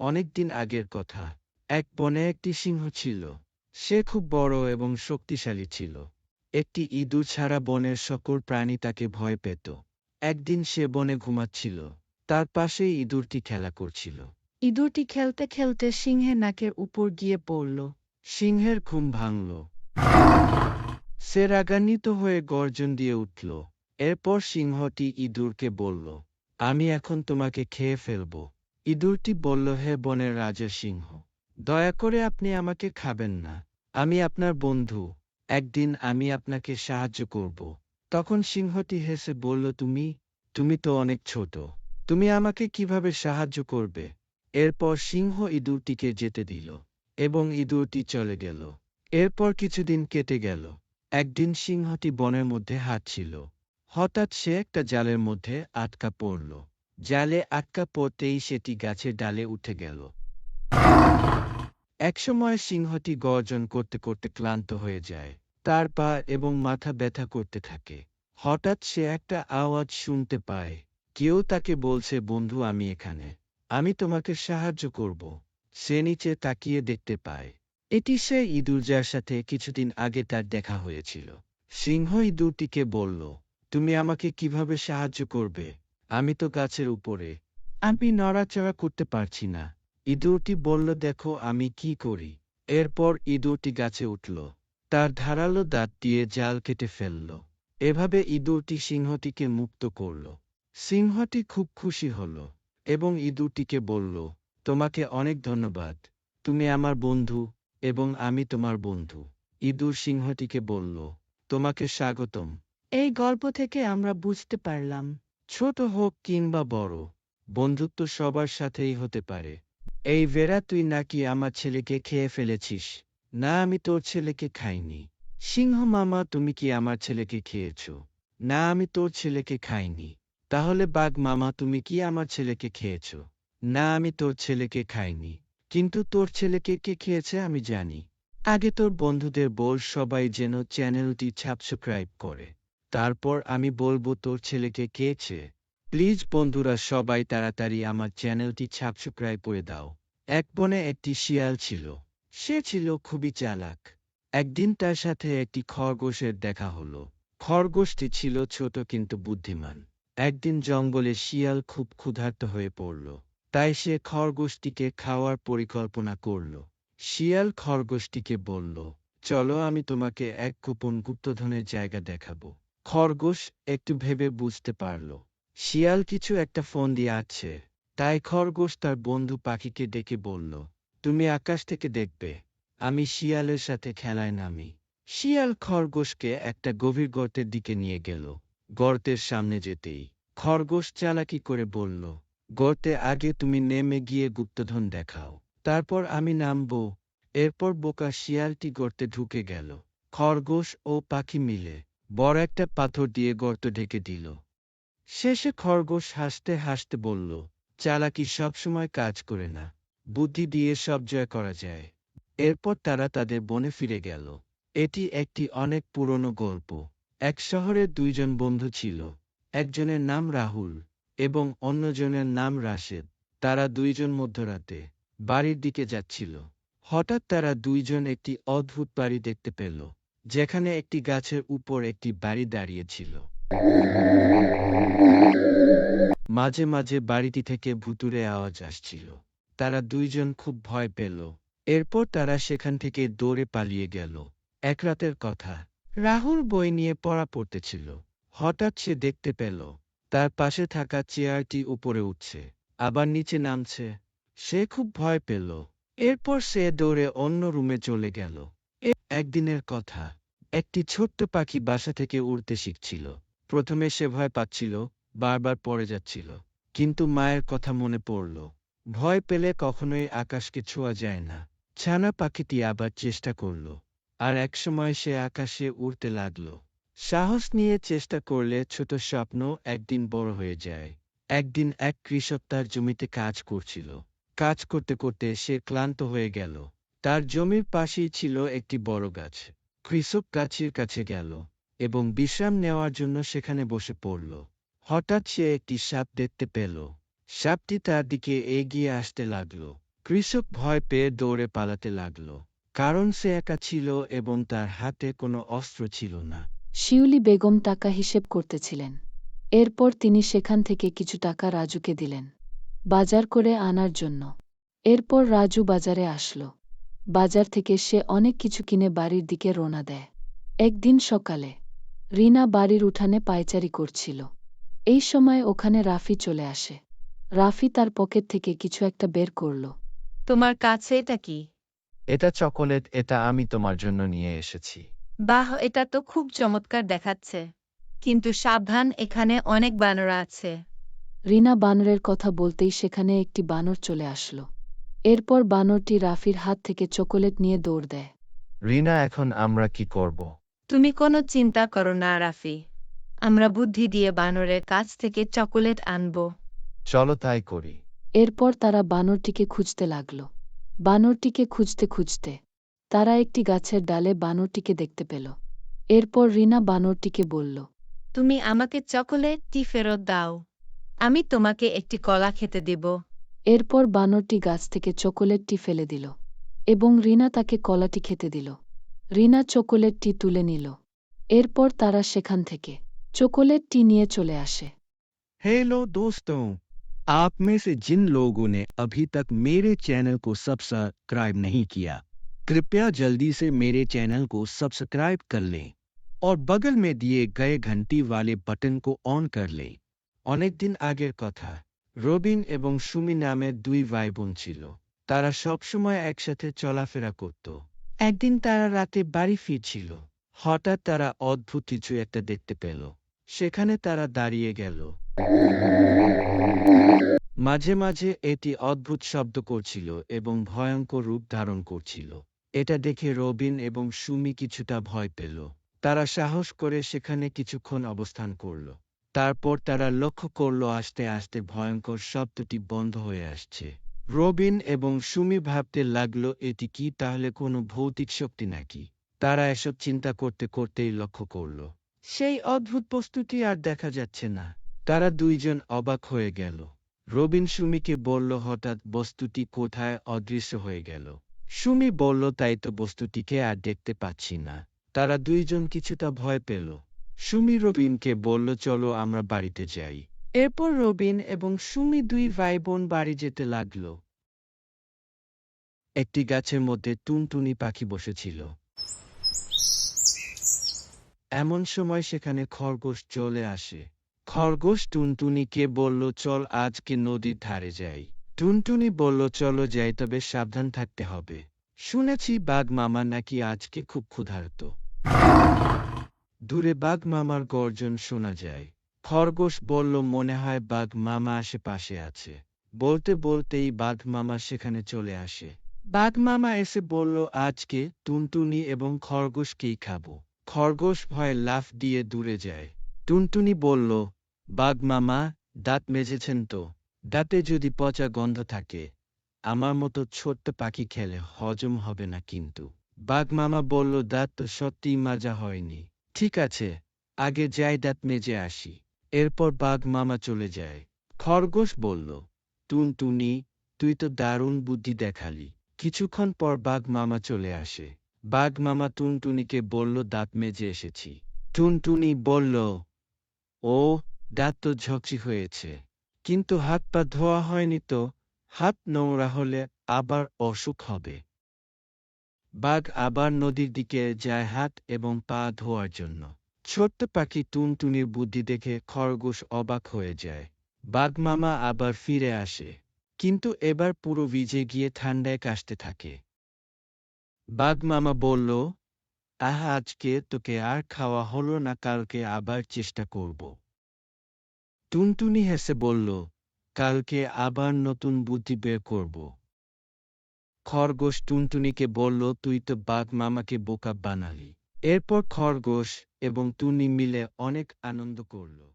অনেকদিন আগের কথা। এক বনে একটি সিংহ ছিল। সে খুব বড় এবং শক্তিশালী ছিল। একটি ইঁদুর ছাড়া বনের সকল প্রাণী তাকে ভয় পেত। একদিন সে বনে ঘুমাচ্ছিল। তার পাশেই ইঁদুরটি খেলা করছিল। ইঁদুরটি খেলতে খেলতে সিংহের নাকের উপর গিয়ে পড়ল। সিংহের ঘুম ভাঙল। সে রাগান্বিত হয়ে গর্জন দিয়ে উঠল। এরপর সিংহটি ইঁদুরকে বলল আমি এখন তোমাকে খেয়ে ফেলব। ইঁদুরটি বলল, হে বনের রাজা সিংহ, দয়া করে আপনি আমাকে খাবেন না। আমি আপনার বন্ধু। একদিন আমি আপনাকে সাহায্য করব। তখন সিংহটি হেসে বলল, তুমি তুমি তো অনেক ছোট। তুমি আমাকে কীভাবে সাহায্য করবে? এরপর সিংহ ইঁদুরটিকে যেতে দিল এবং ইঁদুরটি চলে গেল। এরপর কিছুদিন কেটে গেল। একদিন সিংহটি বনের মধ্যে হাঁটছিল। হঠাৎ সে একটা জালের মধ্যে আটকা পড়ল। জালে আটকা পড়তেই সেটি গাছের ডালে উঠে গেল। একসময় সিংহটি গর্জন করতে করতে ক্লান্ত হয়ে যায়। তার পা এবং মাথা ব্যথা করতে থাকে। হঠাৎ সে একটা আওয়াজ শুনতে পায়। কেউ তাকে বলছে, বন্ধু, আমি এখানে। আমি তোমাকে সাহায্য করব। সে নিচে তাকিয়ে দেখতে পায়। এটি সে ইঁদুর যার সাথে কিছুদিন আগে তার দেখা হয়েছিল। সিংহ ইঁদুরটিকে বলল, তুমি আমাকে কীভাবে সাহায্য করবে? আমি তো গাছের উপরে। আমি নড়াচড়া করতে পারছি না। ইঁদুরটি বলল, দেখো, আমি কি করি? এরপর ইঁদুরটি গাছে উঠল। তার ধারালো দাঁত দিয়ে জাল কেটে ফেলল। এভাবে ইঁদুরটি সিংহটিকে মুক্ত করল। সিংহটি খুব খুশি হল এবং ইঁদুরটিকে বলল, তোমাকে অনেক ধন্যবাদ। তুমি আমার বন্ধু এবং আমি তোমার বন্ধু। ইঁদুর সিংহটিকে বলল, তোমাকে স্বাগতম। এই গল্প থেকে আমরা বুঝতে পারলাম। ছোট হোক কিংবা বড়, বন্ধুত্ব সবার সাথেই হতে পারে। এই ভেড়া, তুই নাকি আমার ছেলেকে খেয়ে ফেলেছিস? না, আমি তোর ছেলেকে খাইনি। সিংহ মামা, তুমি কি আমার ছেলেকে খেয়েছ? না, আমি তোর ছেলেকে খাইনি। তাহলে বাঘ মামা, তুমি কি আমার ছেলেকে খেয়েছ? না, আমি তোর ছেলেকে খাইনি। কিন্তু তোর ছেলেকে কে খেয়েছে, আমি জানি। আগে তোর বন্ধুদের বল সবাই যেন চ্যানেলটি সাবস্ক্রাইব করে। তারপর আমি বলব তোর ছেলেকে খেয়েছে প্লিজ বন্ধুরা সবাই তাড়াতাড়ি আমার চ্যানেলটি সাবস্ক্রাইব করে দাও। এক বনে একটি শিয়াল ছিল। সে ছিল খুবই চালাক। একদিন তার সাথে একটি খরগোশের দেখা হলো। খরগোশটি ছিল ছোট কিন্তু বুদ্ধিমান। একদিন জঙ্গলে শিয়াল খুব ক্ষুধার্ত হয়ে পড়ল। তাই সে খরগোশটিকে খাওয়ার পরিকল্পনা করল। শিয়াল খরগোশটিকে বলল, চলো আমি তোমাকে এক গোপন গুপ্তধনের জায়গা দেখাবো। খরগোশ একটু ভেবে বুঝতে পারল। শিয়াল কিছু একটা ফোন দিয়ে আছে। তাই খরগোশ তার বন্ধু পাখিকে ডেকে বলল, তুমি আকাশ থেকে দেখবে। আমি শিয়ালের সাথে খেলায় নামি। শিয়াল খরগোশকে একটা গভীর গর্তের দিকে নিয়ে গেল, গর্তের সামনে যেতেই। খরগোশ চালাকি করে বলল, গর্তে আগে তুমি নেমে গিয়ে গুপ্তধন দেখাও। তারপর আমি নামব। এরপর বোকা শিয়ালটি গর্তে ঢুকে গেল। খরগোশ ও পাখি মিলে বড় একটা পাথর দিয়ে গর্ত ঢেকে দিল। শেষে খরগোশ হাসতে হাসতে বলল, চালাকি সবসময় কাজ করে না। বুদ্ধি দিয়ে সব জয় করা যায়। এরপর তারা তাদের বনে ফিরে গেল। এটি একটি অনেক পুরনো গল্প। এক শহরে দুইজন বন্ধু ছিল। একজনের নাম রাহুল এবং অন্যজনের নাম রাশেদ। তারা দুইজন মধ্যরাতে বাড়ির দিকে যাচ্ছিল। হঠাৎ তারা দুইজন একটি অদ্ভুত বাড়ি দেখতে পেল। যেখানে একটি গাছের উপর একটি বাড়ি দাঁড়িয়েছিল মাঝে মাঝে বাড়িটি থেকে ভুতুরে আওয়াজ আসছিল। তারা দুইজন খুব ভয় পেল। এরপর তারা সেখান থেকে দৌড়ে পালিয়ে গেল। এক রাতের কথা। রাহুল বই নিয়ে পড়া পড়তেছিল। হঠাৎ সে দেখতে পেল, তার পাশে থাকা চেয়ারটি উপরে উঠছে, আবার নিচে নামছে। সে খুব ভয় পেল। এরপর সে দৌড়ে অন্য রুমে চলে গেল। একদিনের কথা। একটি ছোট্ট পাখি বাসা থেকে উড়তে শিখছিল। প্রথমে সে ভয় পাচ্ছিল, বারবার পড়ে যাচ্ছিল। কিন্তু মায়ের কথা মনে পড়ল। ভয় পেলে কখনোই আকাশকে ছোঁয়া যায় না। ছানা পাখিটি আবার চেষ্টা করল, আর একসময় সে আকাশে উড়তে লাগল। সাহস নিয়ে চেষ্টা করলে ছোট স্বপ্ন একদিন বড় হয়ে যায়। একদিন এক কৃষক তার জমিতে কাজ করছিল। কাজ করতে করতে সে ক্লান্ত হয়ে গেল। তার জমির পাশেই ছিল একটি বড় গাছ। কৃষক গাছের কাছে গেল এবং বিশ্রাম নেওয়ার জন্য সেখানে বসে পড়ল। হঠাৎ সে একটি সাপ দেখতে পেল। সাপটি তার দিকে এগিয়ে আসতে লাগল। কৃষক ভয় পেয়ে দৌড়ে পালাতে লাগল, কারণ সে একা ছিল এবং তার হাতে কোনো অস্ত্র ছিল না। শিউলি বেগম টাকা হিসেব করতেছিলেন। এরপর তিনি সেখান থেকে কিছু টাকা রাজুকে দিলেন, বাজার করে আনার জন্য। এরপর রাজু বাজারে আসলো। বাজার থেকে সে অনেক কিছু কিনে বাড়ির দিকে রোনা দেয়। একদিন সকালে রিনা বাড়ির উঠানে পায়চারি করছিল। এই সময় ওখানে রাফি চলে আসে। রাফি তার পকেট থেকে কিছু একটা বের করল। তোমার কাছে এটা কি? এটা চকোলেট এটা আমি তোমার জন্য নিয়ে এসেছি। বাহ এটা তো খুব চমৎকার দেখাচ্ছে। কিন্তু সাবধান এখানে অনেক বানর আছে। রিনা বানরের কথা বলতেই সেখানে একটি বানর চলে আসলো। এরপর বানরটি রাফির হাত থেকে চকোলেট নিয়ে দৌড় দেয়। রিনা এখন আমরা কি করব? তুমি কোনো চিন্তা করো না রাফি। আমরা বুদ্ধি দিয়ে বানরের কাছ থেকে চকোলেট আনব। চলো তাই করি। এরপর তারা বানরটিকে খুঁজতে লাগল। বানরটিকে খুঁজতে খুঁজতে তারা একটি গাছের ডালে বানরটিকে দেখতে পেল। এরপর রিনা বানরটিকে বলল তুমি আমাকে চকোলেটটি ফেরত দাও। আমি তোমাকে একটি কলা খেতে দেব। এরপর বানরটি গাছ থেকে চকোলেটটি ফেলে দিল এবং রিনা তাকে কলাটি খেতে দিল রিনা চকোলেটটি তুলে নিল এরপর তারা সেখান থেকে চকোলেটটি নিয়ে চলে আসে हेलो दोस्तों आप में से जिन लोगों ने अभी तक मेरे चैनल को सब्सक्राइब नहीं किया कृपया जल्दी से मेरे चैनल को सब्सक्राइब कर लें और बगल में दिए गए घंटी वाले बटन को ऑन कर लें অনেক দিন আগের কথা রবিন এবং সুমি নামের দুই ভাই বোন ছিল। তারা সবসময় একসাথে চলাফেরা করত। একদিন তারা রাতে বাড়ি ফিরছিল। হঠাৎ তারা অদ্ভুত কিছু একটা দেখতে পেল। সেখানে তারা দাঁড়িয়ে গেল। মাঝে মাঝে এটি অদ্ভুত শব্দ করছিল এবং ভয়ঙ্কর রূপ ধারণ করছিল। এটা দেখে রবিন এবং সুমি কিছুটা ভয় পেল। তারা সাহস করে সেখানে কিছুক্ষণ অবস্থান করল। তারপর তারা লক্ষ্য করল আস্তে আস্তে ভয়ঙ্কর শব্দটি বন্ধ হয়ে আসছে। রবিন এবং সুমি ভাবতে লাগল, এটি কি তাহলে কোনো ভৌতিক শক্তি নাকি? তারা এসব চিন্তা করতে করতেই লক্ষ্য করল। সেই অদ্ভুত বস্তুটি আর দেখা যাচ্ছে না। তারা দুইজন অবাক হয়ে গেল। রবিন সুমিকে বলল, হঠাৎ বস্তুটি কোথায় অদৃশ্য হয়ে গেল? সুমি বলল, তাই তো বস্তুটিকে আর দেখতে পাচ্ছি না। তারা দুইজন কিছুটা ভয় পেল। সুমি রবিনকে বলল, চলো আমরা বাড়িতে যাই। এরপর রবিন এবং সুমি দুই ভাই বোন বাড়ি যেতে লাগল। একটি গাছের মধ্যে টুনটুনি পাখি বসেছিল। এমন সময় সেখানে খরগোশ চলে আসে। খরগোশ টুনটুনিকে বলল, চল আজকে নদীর ধারে যাই। টুনটুনি বলল, চলো যাই, তবে সাবধান থাকতে হবে। শুনেছি বাঘ মামা নাকি আজকে খুব ক্ষুধার্ত। দূরে বাঘ মামার গর্জন শোনা যায়। খরগোশ বলল, মনে হয় বাঘ মামা আশেপাশে আছে। বলতে বলতেই বাঘ মামা সেখানে চলে আসে। বাঘ মামা এসে বলল, আজকে টুনটুনি এবং খরগোশকেই খাব। খরগোশ ভয়ে লাফ দিয়ে দূরে যায়। টুনটুনি বলল, বাঘ মামা, দাঁত মেজেছেন তো। দাঁতে যদি পচা গন্ধ থাকে, আমার মতো ছোট্ট পাখি খেলে হজম হবে না কিন্তু। বাঘ মামা বলল, দাঁত তো সত্যিই মাজা হয়নি। ঠিক আছে, আগে যাই দাঁত মেজে আসি। এরপর বাঘ মামা চলে যায়। খরগোশ বলল, টুনটুনি, তুই তো দারুণ বুদ্ধি দেখালি। কিছুক্ষণ পর বাঘ মামা চলে আসে। বাঘ মামা টুনটুনিকে বলল, দাঁত মেজে এসেছি। টুনটুনি বলল, ও, দাঁত তো ঝকঝি হয়েছে। কিন্তু হাত পা ধোয়া হয়নি তো, হাত নোংরা হলে আবার অসুখ হবে। বাঘ আবার নদীর দিকে যায় হাত এবং পা ধোয়ার জন্য। ছোট্ট পাখি টুনটুনির বুদ্ধি দেখে খরগোশ অবাক হয়ে যায়। বাঘ মামা আবার ফিরে আসে, কিন্তু এবার পুরো ভিজে গিয়ে ঠান্ডায় কাশতে থাকে। বাঘ মামা বলল, আহা, আজকে তোকে আর খাওয়া হলো না, কালকে আবার চেষ্টা করব। টুনটুনি হেসে বলল, কালকে আবার নতুন বুদ্ধি বের করব। খরগোশ টুনটুনিকে বলল, তুই তো বাঘ মামাকে বোকা বানালি। এরপর খরগোশ এবং টুনি মিলে অনেক আনন্দ করল।